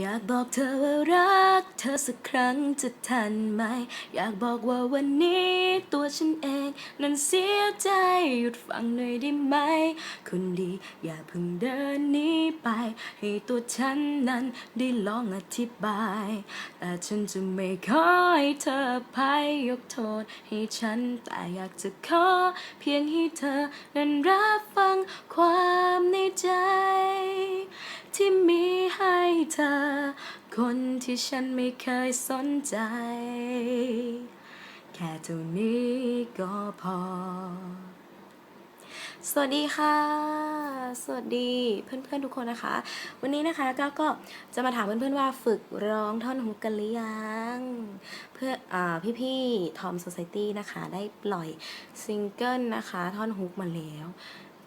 อยากบอกเธอว่ารัก เธอสักครั้งจะทันไหม อยากบอกว่าวันนี้ตัวฉันเอง นั้นเสียใจหยุดฟังหน่อยได้ไหมคนดี อย่าเพิ่งเดินหนี้ไป ให้ตัวฉันนั้นได้ลองอธิบาย แต่ฉันจะไม่ขอให้เธออภัยยกโทษให้ฉันแต่อยากจะขอ เพียงให้เธอนั้นรับฟังความใน เธอ คนที่ฉันไม่เคยสนใจ แค่เท่านี้ก็พอ สวัสดีค่ะ สวัสดีเพื่อนๆทุกคนนะคะ วันนี้นะคะก็ก็จะมาถามเพื่อนๆว่าฝึกร้องท่อนฮุกกันหรือยัง เพื่ออ่พี่ๆทอมโซ c i ตี้นะคะ ได้ปล่อยซิงเกิลนะคะ ท่อนฮุกมาแล้ว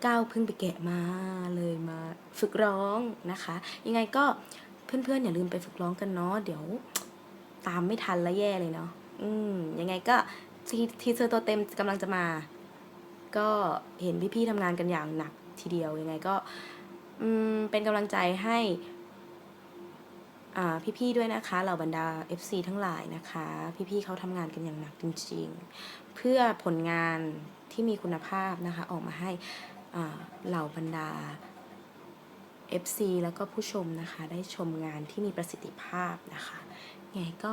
ก้าวเพิ่งไปแกะมาเลยมาฝึกร้องนะคะ ยังไงก็ เพื่อนๆอย่าลืมไปฝึกร้องกันเนาะเดี๋ยวตามไม่ทันแล้วแย่เลยเนาะอืมยังไงก็ทีทีเซอร์ตัวเต็มกำลังจะมา ก็เห็นพี่ๆทำงานกันอย่างหนักทีเดียวยังไงก็อืมเป็นกำลังใจให้อ่าพี่ๆด้วยนะคะเหล่าบรรดา FC ทั้งหลายนะคะ พี่ๆเขาทำงานกันอย่างหนักจริงๆ เพื่อผลงานที่มีคุณภาพนะคะ ออกมาให้อ่าเหล่าบรรดา FC แล้วก็ผู้ชมนะคะ ได้ชมงานที่มีประสิทธิภาพนะคะ ไงก็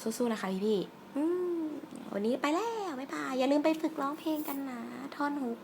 สู้ๆนะคะพี่พี่วันนี้ไปแล้ว บ๊ายบาย อย่าลืมไปฝึกร้องเพลงกันนะ ท่อนฮุก